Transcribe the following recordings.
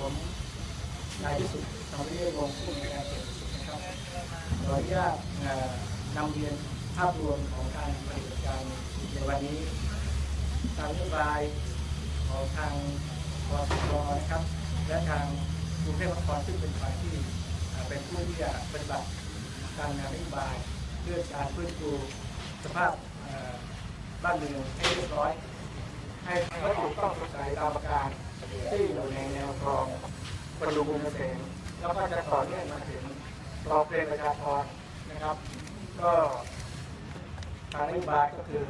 ผมนายที่สุดทำให้วงผู้ในวยการเขตดุสิตนะครับขออนุญาตเอ่อนำเรียนภาพรวมของการปฏิบัติการในวันนี้ตามนโยบายของทางกสทนะครับ และทางกรุงเทพมหานครซึ่งเป็นฝ่ายที่เอ่อเป็นผู้ที่จะปฏิบัติ การงานนโยบายเพื่อการฟื้นฟูสภาพบ้านเมืองให้เรียบร้อย ให้วัตถุต้องสงสัยตามประการที่อยู่ในแนวคลองประดูกุมเกษมแล้วก็จะต่อเนื่องมาถึงคลองเพลงประชาพรนะครับ ก็ทางนโยบายก็คือ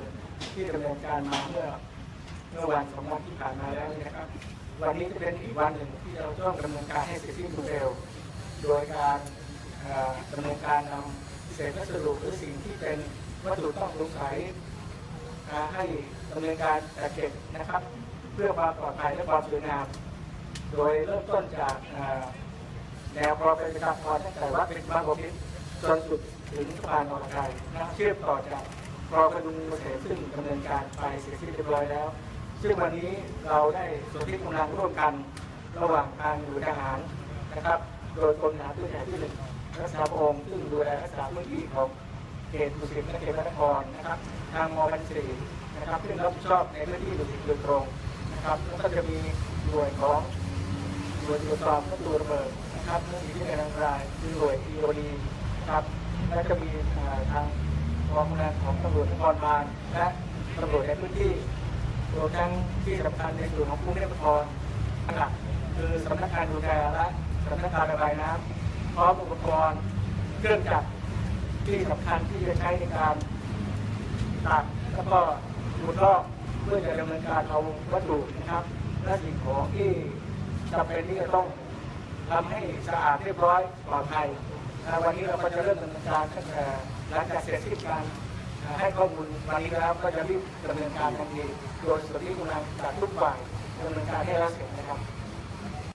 ที่ดำเนินการมาเมื่อเมื่อวันสองวันที่ผ่านมาแล้วนะครับ วันนี้จะเป็นอีกวันหนึ่งที่เราต้องดำเนินการให้เสร็จสิ้นเร็ว โดยการ ดำเนินการนำเศษวัสดุหรือสิ่งที่เป็นวัตถุต้องสงสัยให้ดำเนินการจัดเก็บนะครับ เพื่อความปลอดภัยและความสวยงาม โดยเริ่มต้นจากแนวคลอเป็นประชาพรตั้งแต่วัดเป็นบ้านบพิษจนสุดถึงสะพานอรไทยนะเชื่อมต่อจากคลองกระดุมเกษมซึ่งดำเนินการไปเสร็จสิ้นเรียบร้อยแล้ว ซึ่งวันนี้เราได้สนที่กำลังร่วมกันระหว่างทางอยู่ทหารนะครับ โดยกรมทหารตัวใหญ่ที่หนึ่ง รักษาพระองค์ซึ่งดูแลรักษาพื้นที่ของเขตดุสิตและเขตพระนครนะครับ ทางมบัญชีนะครับซึ่งรับผิดชอบในพื้นที่ดุสิตโดยตรงนะครับแล้วก็จะมีหน่วยของหน่วยตรวจสอบวัตถุระเบิดนะครับเรื่องที่เป็นอันตรายคือหน่วยอีโอดีนะครับและจะมีทางกองกำลังของตำรวจนครบาลและตำรวจในพื้นที่รวมทั้งที่สำคัญในส่วนของกรุงเทพมหานครหลักคือสำนักงานดูแลและสำนักงานระบายน้ำ พร้อมอุปกรณ์เครื่องจักรที่สำคัญที่จะใช้ในการตัดแล้วก็ดูดลอกเพื่อจะดำเนินการเอาวัตถุนะครับ และสิ่งของที่จำเป็นที่จะต้องทำให้สะอาดเรียบร้อยปลอดภัยวันนี้เราก็จะเริ่มดำเนินการตั้งแต่หลังจากเสร็จสิ้นการให้ข้อมูลวันนี้แล้วก็จะรีบดำเนินการทันทีโดยส่วนที่กำลังจากทุกฝ่ายดำเนินการให้แล้วเสร็จนะครับ